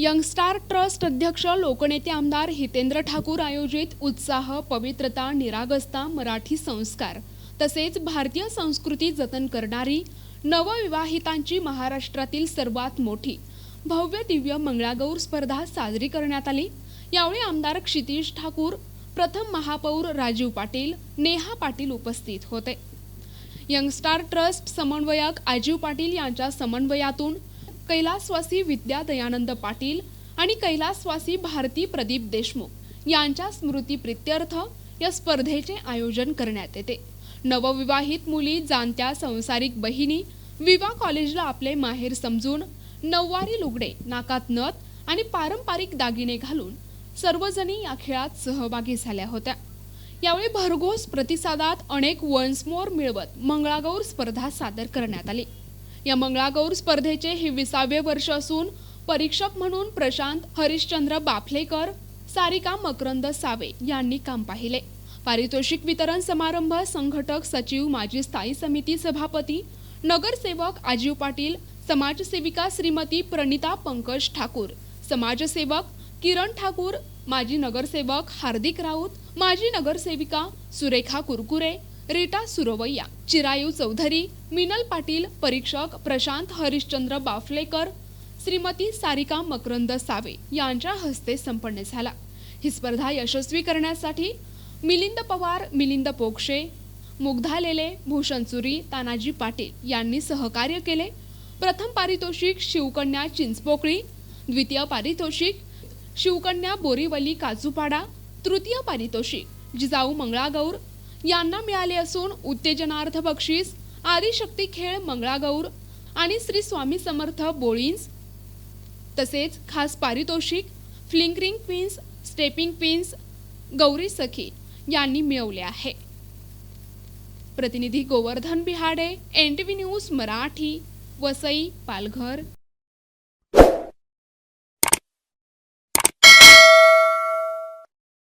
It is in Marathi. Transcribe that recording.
यंगस्टार ट्रस्ट अध्यक्ष लोकनेते आमदार हितेंद्र ठाकूर आयोजित उत्साह पवित्रता निरागस्ता मराठी संस्कार. तसेच भारतीय संस्कृती जतन करणारी नवविवाहितांची महाराष्ट्रातील सर्वात मोठी भव्य दिव्य मंगळागौर स्पर्धा साजरी करण्यात आली. यावेळी आमदार क्षितिश ठाकूर प्रथम महापौर राजीव पाटील नेहा पाटील उपस्थित होते. यंगस्टार ट्रस्ट समन्वयक आजीव पाटील यांच्या समन्वयातून कैलासवासी विद्या दयानंद पाटील आणि कैलासवासी भारती प्रदीप देशमुख यांच्या स्मृतीप्रित्यर्थ या स्पर्धेचे आयोजन करण्यात येते. नवविवाहित मुली जाणत्या संसारिक बहिणी विवा कॉलेजला आपले माहेर समजून नऊवारी लुगडे नाकात नथ आणि पारंपरिक दागिने घालून सर्वजणी या खेळात सहभागी झाल्या होत्या. यावेळी भरघोस प्रतिसादात अनेक वन्स मोर मिळवत मंगळागौर स्पर्धा सादर करण्यात आली. या मंगळागौर स्पर्धेचे हे विसावे वर्ष असून परीक्षक म्हणून प्रशांत हरिश्चंद्र बाफलेकर सारिका मकरंद सावे यांनी काम पाहिले. पारितोषिक वितरण समारंभ संघटक सचिव माजी स्थायी समिती सभापती नगरसेवक आजीव पाटील समाजसेविका श्रीमती प्रणिता पंकज ठाकूर समाजसेवक किरण ठाकूर माजी नगरसेवक हार्दिक राऊत माजी नगरसेविका सुरेखा कुरकुरे रीटा सुरवैया चिरायू चौधरी मिनल पाटील परीक्षक प्रशांत हरिश्चंद्र बाफलेकर श्रीमती सारिका मकरंद सावे यांच्या हस्ते संपन्न झाला. ही स्पर्धा यशस्वी करण्यासाठी मिलिंद पवार मिलिंद पोक्षे मुग्धा लेले भूषण चुरी तानाजी पाटील यांनी सहकार्य केले. प्रथम पारितोषिक शिवकन्या चिंचपोकळी द्वितीय पारितोषिक शिवकन्या बोरीवली काजूपाडा तृतीय पारितोषिक जिजाऊ मंगळागौर यांना मिळाले असून उत्तेजनार्थ बक्षीस आदिशक्ती खेळ मंगळागौर आणि श्री स्वामी समर्थ बोळींस. तसेच खास पारितोषिक flickering queens stepping queens Gauri Sakhi यांनी मिळवले आहे. प्रतिनिधी Govardhan Bihade N T V news Marathi Vasai Palghar.